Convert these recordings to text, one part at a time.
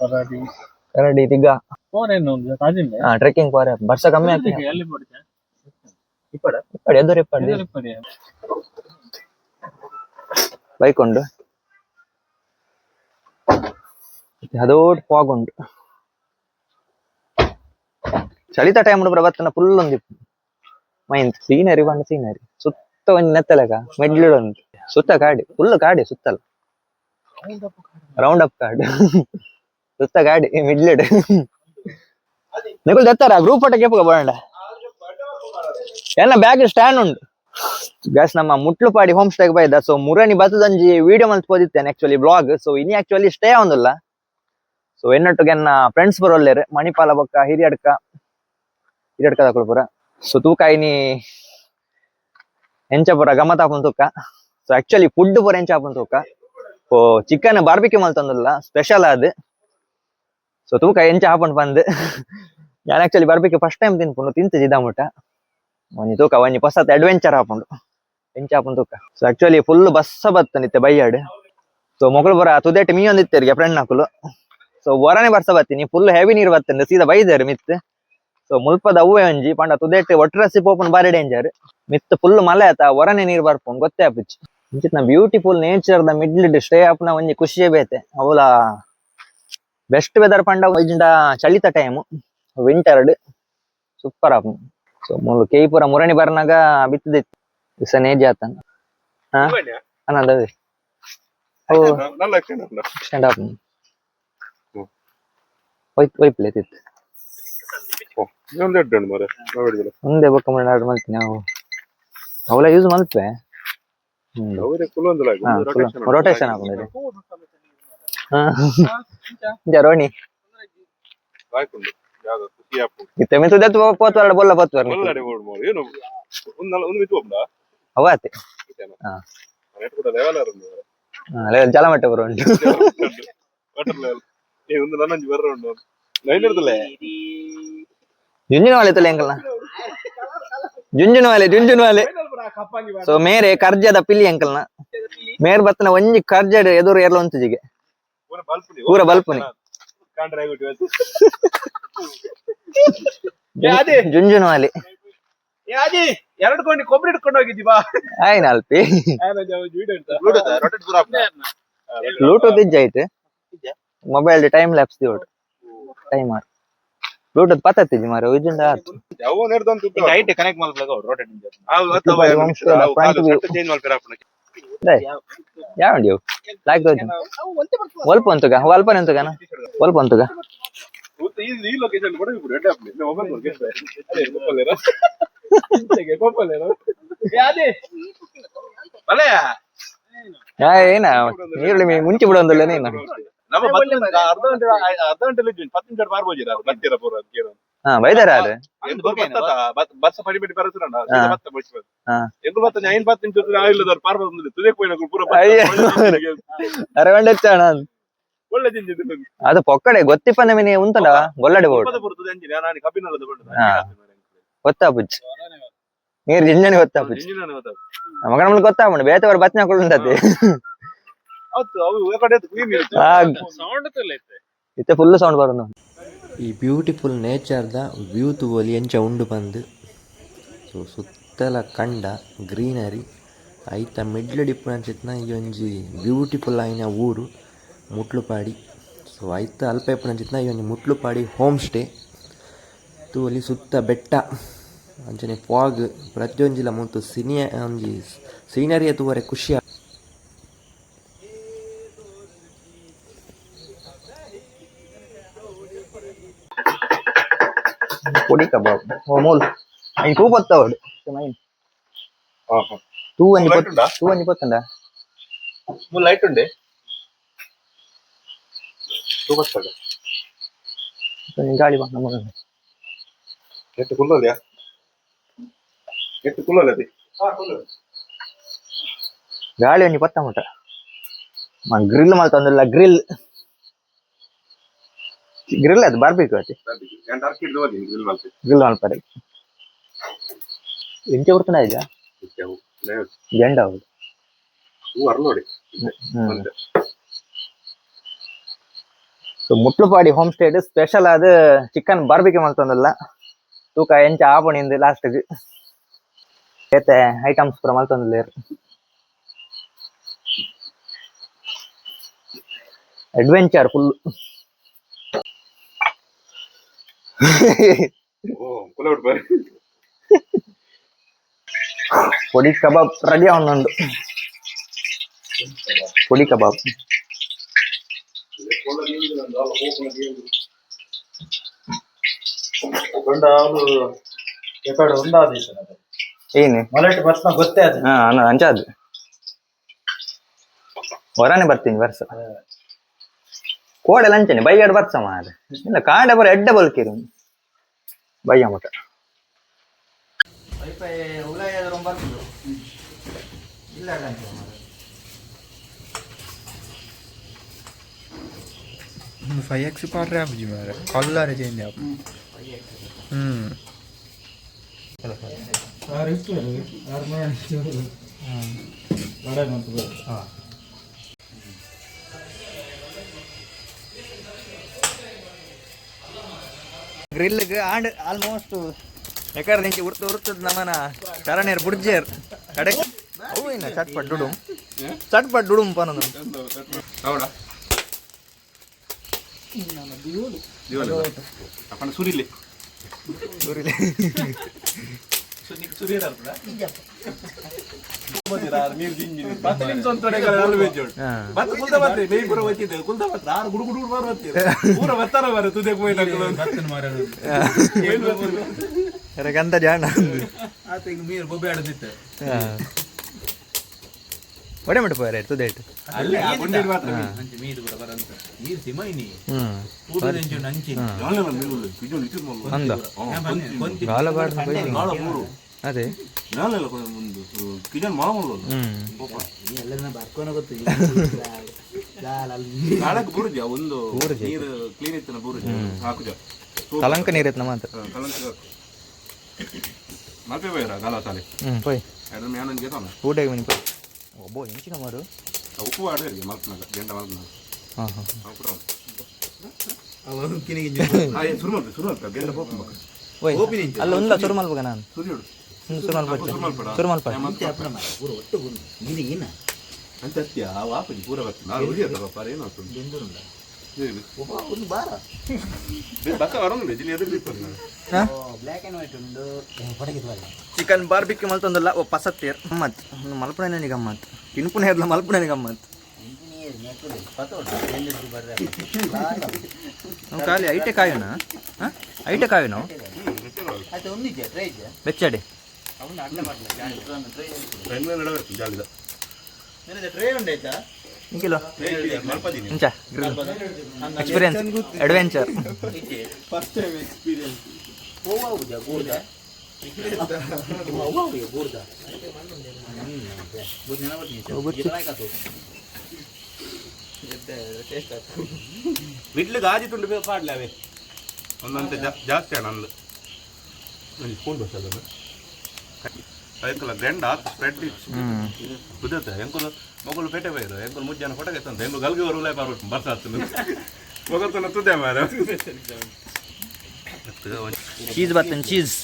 ಕರಾಡಿ ಕರಡಿ ತಿಗ್ಗ phone ಏನು ಒಂದು ಕಾಜಿಂದೆ ಹಾ ಟ್ರೆಕ್ಕಿಂಗ್ ಪೋರೆ ವರ್ಷ ಕಮ್ಮಿ ಆಗಿ ಎಲ್ಲಿ ಪಡಿತೆ ಇಪ್ಪಡ ಇಪ್ಪಡಿ ಎದುರು ಇಪ್ಪಡಿ ಎಲ್ಲಿ ಪಡಿ ಬೈಕ್ ಉಂಡು ಅದೋಟ್ ಫಾಗ್ ಉಂಟು ಚಳಿತ ಟೈಮ್ ಉಂಡು ಬತ್ತನ ಫುಲ್ ಒಂದು ಮೈನ್ ಸೀನರಿ ಬಂಡ ಸೀನರಿ ಸುತ್ತ ಒಂದ್ ನೆತ್ತಲೆಗ ಮೆಡ್ಲಿಡ್ ಉಂಟು ಸುತ್ತ ಕಾಡಿ ಫುಲ್ ಕಾಡಿ ಸುತ್ತಲ್ಲ ರೌಂಡ್ ಅಪ್ ಕಾಡು ಸುತ್ತ ಗಾಡಿ ಮಿಡ್ಲಿಡ್ ನಿಗುಲ್ ದತ್ತಾರ? ಗ್ರೂಪ್ ಫೋಟೋ ಕೇಪುಗ ಬರೋಣ. ಎಲ್ಲ ಬ್ಯಾಗ್ ಸ್ಟ್ಯಾಂಡ್ ಉಂಟು. ಗ್ಯಾಸ್ ನಮ್ಮ ಮುಟ್ಲುಪಾಡಿ ಹೋಮ್ ಸ್ಟೇಗ್ ಬೈದ. ಸೊ ಮುರನಿ ಬತದಂಜಿ ವಿಡಿಯೋ ಮಲ್ತ್ ಪೋದಿತ್ತೇನೆ ಆಕ್ಚುಲಿ ಬ್ಲಾಗ್ ಸೊ ಇನಿ ಆಕ್ಚುಲಿ ಸ್ಟೇ ಆವೊಂದುಲ್ಲ ಸೊ ಎನ್ನೊಟ್ಟಿಗೆ ನನ್ನ ಫ್ರೆಂಡ್ಸ್ ಬರೋಲ್ಲೇರು. ಮಣಿಪಾಲ ಬೊಕ್ಕ, ಹಿರಿಯಡ್ಕ ಹಿರಿಯಡ್ಕ ತಕೊಳ್ ಪುರ ಸೊ ತೂಕ ಇನಿ ಎಂಚ ಪುರ ಗಮ್ಮತ್ ಹಾಕೊಂಡ್ ತೂಕ. ಸೊ ಆಕ್ಚುಲಿ ಫುಡ್ ಪುರ ಎಂಚ ಹಾಕೊಂಡ್ ತೂಕ ಓ ಚಿಕನ್ ಬಾರ್ಬಿಕ್ಯೂ ಮಲ್ತಂದಲ್ಲ ಸ್ಪೆಷಲ್ ಅದು. ಸೊ ತೂಕ ಎಂಚ ಹಾಕೊಂಡು ಬಂದು. ನಾನು ಆಕ್ಚುಲಿ ಬರ್ಬೇಕು ಫಸ್ಟ್ ಟೈಮ್ ತಿನ್ಕೊಂಡು ತಿಂತ ಜಿದಾಮುಟ ಒಂಜಿ ತೂಕ ಒಂಜಿ ಹೊಸತ್ ಅಡ್ವೆಂಚರ್ ಹಾಕೊಂಡು. ಎಂಚ ಹಾಕೊಂಡು ತೂಕ. ಸೊ ಆಕ್ಚುಲಿ ಫುಲ್ ಬಸ್ಸ ಬತ್ತನಿತ್ತೆ ಬೈಯಾಡ್ ಸೊ ಮೊಗಳು ಬರ ತುದೇಟ್ ಮೀ ಒಂದಿತ್ತೇರಿಗೆ ಫ್ರೆಂಡ್ ಹಾಕಲು ಸೊ ಹೊರನೆ ಬರ್ಸ ಬತ್ತೀನಿ. ಫುಲ್ ಹೆವಿ ನೀರು ಬತ್ತಂದ್ರೆ ಸೀದಾ ಬೈದಾರೆ ಮಿತ್. ಸೊ ಮುಲ್ಪದ ಅವ್ವೆ ಒಂಜಿ ಪಂಡ ತುದೇಟ್ ಒಟ್ರಸಿ ಪೋಪನ್ ಬಾರಿ ಡೇಂಜರ್ ಮಿತ್ ಫುಲ್ ಮಲೆ ಆತ ಹೊರನೆ ನೀರು ಬರ್ಪೊಂಡು ಗೊತ್ತೇ ಆಪಿಚ್ಚು. Beautiful nature the middle stay ಆಪ್ನ ಒಂಜಿ ಖುಷಿಯೇ ಬೇತೆ. ಅವಲ ಬೆಸ್ಟ್ ವೆದರ್ ಪಂಡ ಚಳಿತ ಟೈಮ್ ವಿಂಟರ್ಡ್ ಸೂಪರ್ ಆಪ್ ಸೊ ಮೂಲು ಕೇಪುರ ಮುರಣಿ ಬರ್ನಾಗ ಬಿತ್ತದಿತ್ತು. ದಿವಸನೇ ಜಾತ ಅನ್ನಂದ ಸ್ಟ್ಯಾಂಡ್ ಅಪ್ ಒಯ್ತ್ ಒಯ್ಪ್ಲೆ ತಿತ್ತು ಒಂದೇ ಬೊಕ್ಕ ಮುರಣಿ ಮಲ್ತೀನಿ ನಾವು. ಅವಳ ಯೂಸ್ ಮಲ್ಪೆ ರೊಟೇಷನ್ ಹಾಕೊಂಡಿದ್ದೆ जरोनी इथे मी तुझ्या तू पोतवाड बोलला पोतवाड ಅವತ್ತೆ లేదు జలమట్ట రెండు జుంజున వాళ్ళే తొలే అంకల్ ಜುಂಜುನ ವಾಲೆ ಜುಂಜುನ ವಾಲೆ ಸೊ ಮೇರೆ ಕರ್ಜದ ಪಿಲಿ ಅಂಕಲ್ನ ಮೇರ್ ಬತ್ತನ ಒಂಜಿ ಕರ್ಜಡ್ ಎದುರು ಎರಲ ಜಿಗೆ ಪೂರ ಬಲ್ಪುನಿ ಜುಂಜುನ ವಾಲೆ ಯಾಜಿ ಎರಡು ಕೊಂಡು ಕೊಬ್ಬರಿ ಇಟ್ಕೊಂಡು ಹೋಗಿದ್ದಿ ಬಾ. ಆಯ್ನ ಅಲ್ಪಿ ಬ್ಲೂಟೂತ್ ಇಜ್ಜ ಐತೆ. ಮೊಬೈಲ್ ಟೈಮ್ ಲ್ಯಾಪ್ಸ್ ದಿವಟ್ ಟೈಮರ್ ಬ್ಲೂಟೂತ್ ಪತ್ತತ್ತಿದ್ದಿ ಮಾರ ಇಜ್ಜುಂಡ ಆತು. ಕನೆಕ್ಟ್ ಮಾಡ್ಬೇಕು ರೋಟೇಟ್ ಚೇಂಜ್ ಮಾಡ್ಬೇಕು ಡೇ ಯಾವಂಡಿ ಅವು? ಲಾಕ್ ತೋಜು ಒಲ್ಪ ಒಲ್ಪ ಒಲ್ಪ ಅದೇ ಮೊಬೈಲ್ ಕೊಪ್ಪಲೇರ ಯಾಜಿ ಬಲೆ ಯಾ ಏನ? ನೀರುಳ್ಳಿ ಮೀ ಮುಂಚೆ ಬಿಡೊಂದಿಲ್ಲ ನೀನು. ಅರ್ಧ ಗಂಟೆ ಅರ್ಧ ಗಂಟೆ ಪತ್ತು ನಿಮಿಷ ಮಾರ್ಬೋದಿರ ಬರ್ತೀರಾ ಪೂರ ಅದಕ್ಕೆ ಹಾ ಬೈದಾರ ಅದು. ಬಸ್ ಪಡಿ ಪಡಿ. ಬತ್ತ ಬಸ್ ಹಾ. ಎಂಗು ಬತ್ತ ಐನ್ ಪತ್ತು ನಿಮಿಷ ಇಲ್ಲದವ್ರು ಪಾರ್ಬೋದು ತುದೇ ಕೊಯ್ನ ಪೂರ. ಅರಗೊಂಡ ಒಳ್ಳೆ ತಿಂದಿ ಅದು. ಪೊಕ್ಕಡೆ ಗೊತ್ತಿಪ್ಪ ನಮಿನಿ ಉಂತಲ್ಲ ಗೊಲ್ಲಡೆ ಬೋರ್ಡ್. ಗೊತ್ತಾ ಬುಜ್ಜಿ ನೀರು ಜಿಂಜನೆ ಗೊತ್ತಾ ಬುಜ್ಜಿ ಇಂಜಿನ ನಮ್ಗೆ ಗೊತ್ತಾ ಬಿಡು ಬೇತವರ ಬತ್ನ ಇರುತ್ತೆ ಸೌಂಡ್ ಇತ್ತೆ ಫುಲ್ ಸೌಂಡ್ ಬರೋದು. ಈ ಬ್ಯೂಟಿಫುಲ್ ನೇಚರ್ದ ವ್ಯೂ ತೂವೊಲಿ ಎಂಚ ಉಂಡು ಬಂದು, ಸೊ ಸುತ್ತಲ ಕಂಡ ಗ್ರೀನರಿ ಐತ ಮಿಡ್ಲ್ ಡಿಪ್ಪುನಂಚಿತ್ನ ಈ ಒಂಜಿ ಬ್ಯೂಟಿಫುಲ್ ಆಯಿನ ಊರು ಮುಟ್ಲುಪಾಡಿ, ಸೊ ಐತ ಅಲ್ಪ ಇಪ್ಪುನಂಚಿತ್ನ ಈ ಒಂಜಿ ಮುಟ್ಲುಪಾಡಿ ಹೋಮ್ ಸ್ಟೇ ತೂವೊಲಿ ಸುತ್ತ ಬೆಟ್ಟ, ಅಂಚನೆ ಫಾಗ್ ಪ್ರತಿಯೊಂಜಿಲ ಮುತ್ತು ಸಿನಿಯ, ಒಂಜಿ ಸೀನರಿಯ ತೂವರೆ ಖುಷಿ పొడి కబాబ్ ఓ మూల్ అవి టూ పొత్తావాడు టూ అని Light ఉందా? టూ అని పోతుందా ಲೈಟ್ ಉಂಡೆ ತೂಬಸ್ತಾಗ కొంచెం గాడి బా నమ్మకం ಎಷ್ಟು ಕುಲ್ಲೋದ್ಯಾ ಎಷ್ಟು ಕುಲ್ಲೋಲ್ಲ ಅದಿ గాలి అని పొత్తామట మా గ్రిల్ మళ్ళీ తొందరలా గ్రిల్ ಗ್ರಿಲ್ ಅದು ಬಾರ್ಬೇಕು ಅದು ಎರಡು ಅರ್ಕಿ ಹಿಡ್ದು ಹೋಗಿ ಗ್ರಿಲ್ ಮಾಡ್ತೀವಿ ಗ್ರಿಲ್ ಮಾಡ್ತಾರೆ ಎಂಚೆ ಕೊಡ್ತಾನೆ ಈಗ ಜೆಂಡ ಹೌದು ಹೂ ಅರ್ ನೋಡಿ ಹ್ಮ್ ಒಂದೇ. So so Mutlupadi home stayed special ಆದ ಚಿಕನ್ ಬಾರ್ಬಿಕೆ ಮಲ್ತೊಂದಲ್ಲ ತೂಕ ಎಂಚ ಆಪಣಿಂದ ಲಾಸ್ಟ್ಗೆ ಏತೆ ಐಟಮ್ಸ್ ಪೂರ ಮಲ್ತೊಂದಿಲ್ಲ ಅಡ್ವೆಂಚರ್ ಫುಲ್ ಓ ಕುಲ ಬಿಡ್ಬಾರಿ పొడి కబాబ్ రెడీ ఉందండు పొడి కబాబ్ ಗೊಂಡ ಅವನು ಎಕಡೆ ಒಂದಾದ ಏನಿ ಮೊಲಟ್ ಬರ್ತಾ ಗೊತ್ತೇ ಅದು ಹಾ ಅನ್ನ ಅಂಚಾದ್ ಹೊರನೆ ಬರ್ತೀನಿ ಬರ್ಸ ಕೋಡೆ ಲಂಚನೆ ಬೈಯಾಡ್ ಬರ್ಸ ಮಾರ ಇಲ್ಲ ಕಾಂಡೆ ಬರ ಎಡ್ಡೆ ಬಲ್ಕಿರು by amateur. ஃபைవ్ ఎక్స్ పాడరా బుజ్జి మరి కళ్ళు అరిచేయండి ఆరు ఆరు ಗ್ರಿಲ್ಗೆ ಆಂಡ್ ಆಲ್ಮೋಸ್ಟ್ ಯಾಕಂದ್ರೆ ನಿಂಚೆ ಉರ್ತು ಉರ್ತದ ನಮನ ಶರಣೇರ್ ಬುಡ್ಜೇರ್ ಕಡೆ ಅವು ಇನ್ನ ಚಟ್ಪಟ್ ಡುಡುಂ. ಚಟ್ಪಟ್ ಡುಡುಂ ಪನದು ಹೌದಾ? ಅಪ್ಪನ ಸುರಿಲಿ. ನೀರು ಗಂತ ಜಾಣ ಆತ ಈಗ ಮೀರು ಬೊಬ್ಬೆ ಆಡದಿತ್ತೆ. ಒಡೆ ಮಟ್ಟ ಪೋಯರ ಇಟ್ಟಿದ್ ಮಲ್ಲು. ಅಂದ. ಮಾಮೂಲು ಹ್ಮ್. ಎಲ್ಲರನ್ನ ಬರ್ಕೋನ ಗೊತ್ತು. ನಾಳಕ್ಕೆ ಬುರುಜ ಒಂದು ನೀರು ಕ್ಲೀನ್ ಇತ್ತು ಬುರುಜ? ಹಾಕುಜ ಕಲಂಕ ನೀರು ಇತ್ತು ಮಾತ್ರ? ಕಲಂಕ ಮಲ್ಪೆ ಬೈರ ಗಾಲ ತಾಲೆ ಹ್ಮ್ ಪೋಯ್. ಅದ್ರ ಮ್ಯಾನನ್ ಗೆತಾನ ಊಟ ಬನ್ನಿ ಪೋಯ್. ಒಬ್ಬ ಹೆಂಚಿನ ಮಾರು ಉಪ್ಪು ಆಡೋರಿಗೆ ಮಲ್ಪನಾಗ ಗಂಟ ಮಲ್ಪನಾಗ ಹಾ ಹಾ ಶುರು ಮಾಡ್ಬೇಕು ಶುರು ಮಾಡ್ಬೇಕು ಗಂಡ ಹೋಗ್ಬೇಕು ಓಯ್ ಅಲ್ಲ ಒಂದ ಸುರು ಮಲ್ಪಗ ನಾನು ಸುರಿಯೋಡು ಹ್ಮ್, ಸುರು ಮಲ್ಪ ಒಟ್ಟು ಸುರು ಮಲ್ಪ ಅಂತ ಅತ್ಯ ಆ ವಾಪಿ ಪೂರ ಬರ್ತೀನಿ ಒಂದು ಬಾರ ಬ್ಲ್ಯಾಕ್ ವೈಟ್ ಪಡಗಿದ್ವಲ್ಲ ಚಿಕನ್ ಬಾರ್ಬಿಕ್ಯೂ ಮಲ್ತೊಂದಲ್ಲ ಓ ಪಸತ್ತೇರ್ ಗಮ್ಮತ್. ಗಮ್ಮತ್. ತಿನ್ಪುಣ ಇರ್ಲ ನನಗೆ ಗಮ್ಮತ್. ಇಂಜಿನಿಯರ್ ನೆಕ್ಕುದು ಪತೋಡು ಎಲ್ಲರಿಗೂ ಬರ್ರೆ ನಾವು ಖಾಲಿ ಐಟೆ ಕಾಯೋಣ ಹಾ? ಐಟೆ ಕಾಯೋಣ ಬೆಚ್ಚಡೆ. Try Bengaluru ಹಿಂಗಿಲ್ವಾ experience adventure first time experience Goa ಹೋಗುದ ಗೋರ್ದ ಗೋರ್ದ ಬಿಡ್ಲು ಗಾಜಿ ತುಂಡು ಪಾಡ್ಲೆ ಅವೇ ಒಂದಂತ ಜಾಸ್ತಿ ಅಣ್ಣ ಅಂದು ಫೋನ್ ಕಟ್ಟಿ ಎಂಕಲ ಗೆಂಡ ಸ್ಪ್ರೆಡ್ ಕುದತ್ತೆ. ಎಂಕುಲು ಮೊಗಲು ಪೇಟೆ ಬೈರು ಎಂಕುಲು ಮುಜ್ಜಾನ ಫೋಟೋ ಎತ್ತಂತ ಎಂಕುಲು ಗಲ್ಗೆ ಬರ್ಬಿಟ್ಟು ಬರ್ತಾ ಮೊಗಲ್ ತನ ತುದ್ದೆ ಮಾರ ಚೀಸ್ ಬರ್ತೇನೆ ಚೀಸ್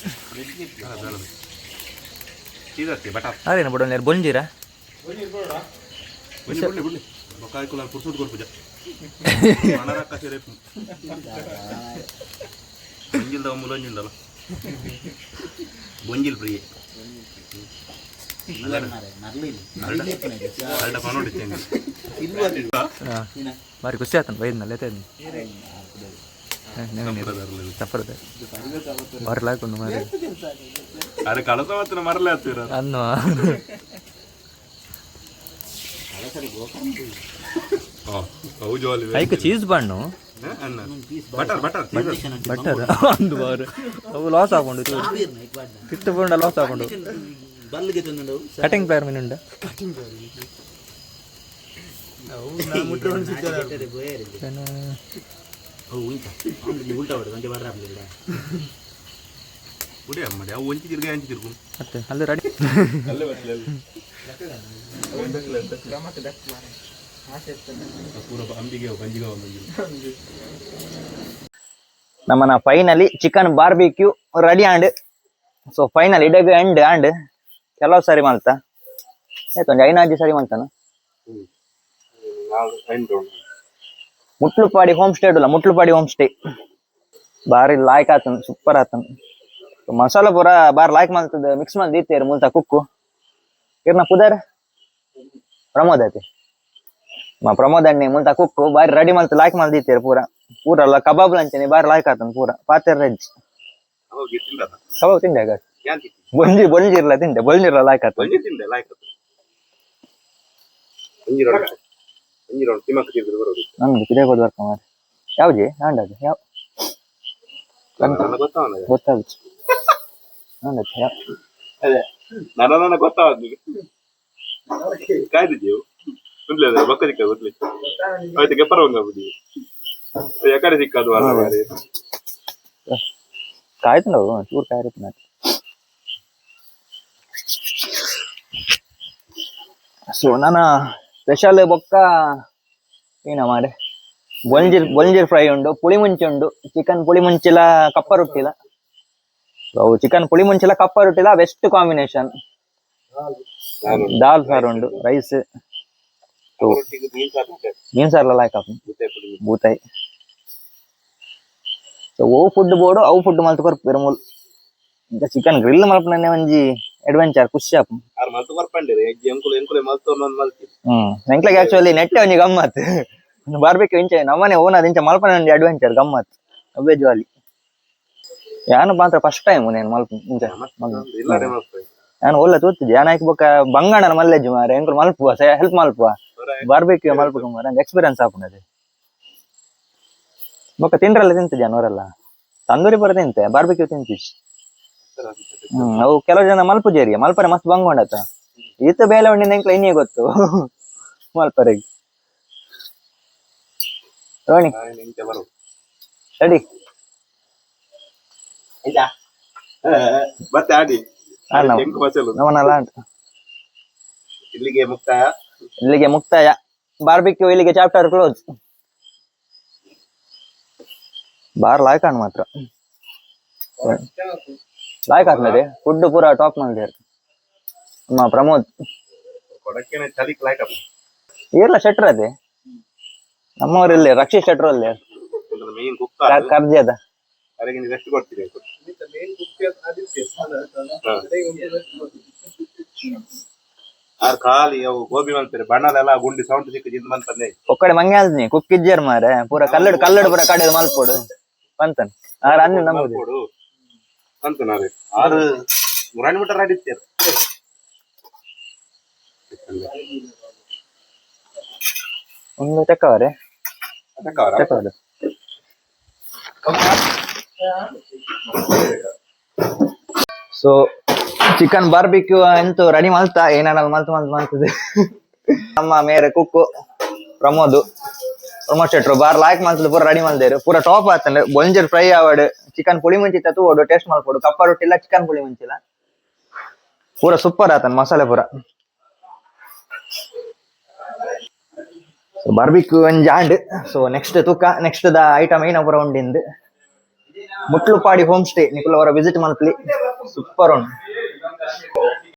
ಚೀಸ್ ಹತ್ತಿ ಬಟ ಅದೇನು ಬಿಡೋಣ ಬೊಂಜಿರಾ? ಬುಳ್ಳಿ ಬುಳ್ಳಿ ಬುಳ್ಳಿ ಬೊಕ್ಕಾಯಿ ಕುಲ ಕುರ್ಸುಡ್ ಕೊರ್ಪುಜ ಮಣರಕ್ಕ ಸೇರೆ ಬೊಂಜಿಲ್ದ ಮುಲೊಂಜಿಲ್ದಲ್ಲ ಬೊಂಜಿಲ್ ಪ್ರಿಯೆ. ಅಲ್ಡ ಪನೋಡಿತ್ತೇನೆ ಬಾರಿ ಖುಷಿ ಆತನ ಬೈದ್ನಲ್ಲ ಎತ್ತ ತಪ್ಪರದ ಬಾರಿ ಲಾಕೊಂಡು ಮಾರಿ ಅರೆ ಕಳಸ ಮಾತ್ರ ಮರಲೇ ಹತ್ತಿರ ಅನ್ನು ಅವು ಜೋಲಿ ಐಕ ಚೀಸ್ ಬಣ್ಣು ಅನ್ನ ಬಟರ್ ಬಟರ್ ಬಟ್ಟರ್ ಒಂದು ಬಾರು ಅವು ಲಾಸ್ ಹಾಕೊಂಡು ಫಿಫ್ತ್ ಪೌಂಡ ಲಾಸ್ ಹಾಕೊಂಡು ಒಂಚಿ ತಿರ್ಗಿ ಅಂಚಿ ತಿರ್ಗು. ಮತ್ತೆ ಅಲ್ಲಿ ರೆಡಿ ನಮ್ಮನ finally chicken barbecue ready and so final ಇಡಗ end and ಕೆಲವು ಸರಿ ಮಲ್ತ ಆಯ್ತು ಒಂದು ಐನಾಜಿ ಸರಿ ಮಲ್ತಾನ. ಮುಟ್ಲುಪಾಡಿ ಹೋಮ್ ಸ್ಟೇ ಇಡಲ್ಲ ಮುಟ್ಲುಪಾಡಿ ಹೋಮ್ ಸ್ಟೇ ಬಾರಿ ಲಾಯ್ಕ್ ಆತನ್ ಸೂಪರ್ ಆತನ್. ಮಸಾಲ ಪೂರ ಬಾರಿ ಲಾಯ್ಕ್ ಮಲ್ತದ ಮಿಕ್ಸ್ ಮಾಡಿ ದೀತೇರು ಮುಲ್ತ ಕುಕ್ಕು. ಇರ್ನ ಪುದರ್ ಪ್ರಮೋದ್ ಐತಿ ಮ ಪ್ರಮೋದ್ ಅಣ್ಣಿ ಮುಂತ ಕುಕ್ಕು ಬಾರಿ ರೆಡಿ ಮಲ್ತ ಲಾಯ್ಕ್ ಮಲ್ ದೀತೇರು ಪೂರ ಪೂರ. ಅಲ್ಲ ಕಬಾಬ್ ಲಂಚನಿ ಬಾರಿ ಲಾಯ್ಕ್ ಆತನ್ ಪೂರ. ಪಾತೆರ್ ರೆಜ್ ಕಬಾಬ್ ತಿಂದೆ ಯಾನ್ ತಿಂತಿ ಬೊಂಜಿ ಇರಲ್ಲ ತಿಂದೆ ಬೊಂಜಿ ಇರಲ್ಲ ಆತನ್ ಒಂಜಿ ತಿಂದೆ ಲಾಯ್ಕ ತಿಮ್ಮಕ್ಕ ತಿಂದ್ರೆ ಬರೋದು ನಂದು ಕಿದೇ ಕೊಡ್ ಬರ್ಕ ಮಾರಿ ಯಾವ್ಜಿ ನಾಂಡದು ಯಾವ ನನಗೆ ಗೊತ್ತಾವಲ್ಲ ಗೊತ್ತಾಗುತ್ತೆ ನಾಂಡದು ಯಾವ ಅದೇ ನನ್ನ ನನ್ನ ಗೊತ್ತಾವದ್ ಕಾಯ್ದಿದ್ದೀವು ಸುಳ್ಳು ಅದ ಬಕ್ಕ ಸಿಕ್ಕ ಗೊತ್ತಲಿ ಆಯ್ತು ಗೆಪ್ಪರ ಬಂಗ ಬಿಡಿ ಯಾಕಡೆ ಸಿಕ್ಕದು ಅಲ್ಲ ಮಾರಿ ಕಾಯ್ತು ಚೂರು ಕಾಯ್ತು ನಾನು ಸೊ ನನ್ನ ಸ್ಪೆಷಲ್ ಬೊಕ್ಕ ಏನ ಮಾರೆ ಬೊಂಜಿರ್ ಬೊಂಜಿರ್ ಫ್ರೈ ಉಂಡು ಪುಳಿ ಮುಂಚಿ ಉಂಡು. ಚಿಕನ್ ಪುಳಿ ಮುಂಚಿಲ ಕಪ್ಪ ರೊಟ್ಟಿಲ ಅವು ಚಿಕನ್ ಪುಳಿ ಮುಂಚಿಲ ಕಪ್ಪ ರೊಟ್ಟಿಲ ಬೆಸ್ಟ್ ಕಾಂಬಿನೇಷನ್ ದಾಲ್ ಸಾರು ಉಂಡು ರೈಸ್ ಮೀನ್ ಸಾರ್ಲ ಲಾಯ್ಕ್ ಬೂತಾಯಿ. ಸೊ ಓ ಫುಡ್ ಬೋರ್ಡು ಅವು ಫುಡ್ ಮಲ್ತು ಕೊರ್ಪು ಮೂಲ್ ಈಗ ಚಿಕನ್ ಗ್ರಿಲ್ ಮಲ್ಪನೆ ಒಂಜಿ ಅಡ್ವೆಂಚರ್ ಖುಷಿ ಆಪು ಆರು ಮಲ್ತು ಬರ್ಪಂಡಿರಿ ಹೆಜ್ಜೆ ಎಂಕುಲು ಎಂಕುಲೆ ಮಲ್ತು ಒಂದೊಂದು ಮಲ್ತಿ. ಹ್ಮ್. ಎಂಕ್ಲೆಗ್ ಆಕ್ಚುಲಿ ನೆಟ್ಟೆ ಒಂಜಿ ಗಮ್ಮತ್. ಬಾರ್ಬೇಕು ಇಂಚೆ ನಮ್ಮನೆ ಓನದ್ ಇಂಚೆ ಮಲ್ಪನ ಅಡ್ವೆಂಚರ್ ಗಮ್ಮತ್. ಅವೇ ಜಾಲಿ ಯಾನು ಮಾತ್ರ ಫಸ್ಟ್ ಟೈಮ್ ನೇನು ಮಲ್ಪ ಇಂಚೆ. ನಾನು ಒಳ್ಳೆ ತೂತಿದ್ದೆ ಯಾನ ಆಯ್ಕೆ ಬೊಕ್ಕ ಬಂಗಣ್ಣನ ಮಲ್ಲೆಜ್ಜು ಮಾರೆ ಎಂಕುಲು ಮಲ್ಪುವ ಹೆಲ್ಪ್ ಮಲ್ಪುವ? ಬಾರ್ಬೇಕು ಮಲ್ಪು ಮಾರ ಎಕ್ಸ್ಪೀರಿಯನ್ಸ್ ಆಪುನದೆ ಬೊಕ್ಕ ತಿಂಡ್ರಲ್ಲ ತಿಂತಿದ್ಯಾ ಅವರೆಲ್ಲ ತಂದೂರಿ ಬರ ತಿಂತೆ ಬಾರ್ಬೆಕ್ಯೂ ತಿಂತೀಶ್ ಹ್ಮ್ ಅವು ಕೆಲವು ಜನ ಮಲ್ಪುಜೇರಿಯ ಮಲ್ಪರೆ ಮಸ್ತ್ ಬಂಗೊಂಡತ ಈತ ಬೇಲೆ ಉಂಡಿನ ಎಂಕ್ಲ ಇನ್ನೇ ಗೊತ್ತು? ಮಲ್ಪರೆಗೆ. ರೋಣಿ. ರೆಡಿ ಮತ್ತೆ ಆಡಿ. ಅಂತ. ಇಲ್ಲಿಗೆ ಮುಕ್ತಾಯ ಇಲ್ಲಿಗೆ ಮುಕ್ತಾಯ. ಬಾರ್ಬಿಕ್ಯೂ ಇಲ್ಲಿಗೆ ಚಾಪ್ಟರ್ ಕ್ಲೋಸ್ ಬಾರ್ ಲಾಯ್ಕಾಣ್ ಮಾತ್ರ. ಲಾಯ್ಕ್ ಆಗ್ತದೆ ಫುಡ್ ಪೂರ ಟಾಪ್ ಮಾಡಿದ್ದಾರೆ ನಮ್ಮ ಪ್ರಮೋದ್. ಕೊಡಕ್ಕೇನೆ ಚಲಿಕ್ ಇರ್ಲ ಶೆಟ್ರ್ ಅದೇ ನಮ್ಮವರಲ್ಲಿ ರಕ್ಷಿ ಶೆಟ್ರ್ ಅಲ್ಲಿ. ಮೇನ್ ಕುಕ್ಕ ಕರ್ಜಿ ಅದ. ಅದಕ್ಕೆ ನೀವು ಎಷ್ಟು ಕೊಡ್ತೀರಿ ಆರ್ ಖಾಲಿ ಅವು ಗೋಬಿ ಮಾಡ್ತಾರೆ. ಬಣ್ಣದೆಲ್ಲ ಗುಂಡಿ ಸೌಂಡ್ ಸಿಕ್ಕ ಜಿಂದ್ ಬಂತಂದೆ ಒಕ್ಕಡೆ ಮಂಗೆ ಕುಕ್ಕಿಜ್ಜರ್ ಮಾರೆ. ಪೂರ ಕಲ್ಲಡ್ ಕಲ್ಲಡ್ ಪೂರ ಕಡೆ ಮಲ್ಪೋಡು. ಬಂತನ್ ಆರ್ ಅನ್ನ ಕೊಡು ಅಂತ ನಾವೇ ಆರು ಮುರಾಣಿ ಮೀಟರ್ ಆಡಿತ್ತೀರ ಒಂದು ಚಕ್ಕವರೆ ತೆಕ್ಕವರೆ ಸೊ ಚಿಕನ್ ಬಾರ್ಬಿಕ್ಯೂ ಎಂತು ರೆಡಿ ಮಾಡ್ತಾ ಏನಾನ ಮಲ್ತು ಮಲ್ತು ಮಲ್ತದೆ ನಮ್ಮ ಮೇರೆ ಕುಕ್ಕು ಪ್ರಮೋದ್. ಪ್ರಮೋದ್ ಶೆಟ್ರು ಬಾರ್ ಲಾಯ್ಕ್ ಮಲ್ತದ ಪೂರ ರೆಡಿ ಮಲ್ದೇರು ಪೂರ ಟಾಪ್ ಆತಂದ್ರೆ ಬೊಂಜರ್ ಫ್ರೈ ಆವಡ್ ಚಿಕನ್ ಪುಳಿ ಮುಂಚಿ ತತ್ತು ಓಡು ಟೇಸ್ಟ್ ಮಾಡ್ಕೊಡು ಕಪ್ಪ ರೊಟ್ಟಿಲ್ಲ ಚಿಕನ್ ಪುಳಿ ಮುಂಚಿಲ್ಲ ಪೂರ ಸೂಪರ್ ಆತನ್ ಮಸಾಲೆ ಪೂರ ಸೊ ಬಾರ್ಬಿಕ್ಯೂ ಒಂದ್ ಜಾಂಡ್ ಸೊ ನೆಕ್ಸ್ಟ್ ತೂಕ ನೆಕ್ಸ್ಟ್ ದ ಐಟಮ್ ಏನ ಪೂರ ಉಂಡಿಂದು ಮುಟ್ಲುಪಾಡಿ ಹೋಮ್ ಸ್ಟೇ ನಿಕುಲ ಅವರ ವಿಸಿಟ್ ಮಲ್ಪಲಿ ಸೂಪರ್ ಉಂಡು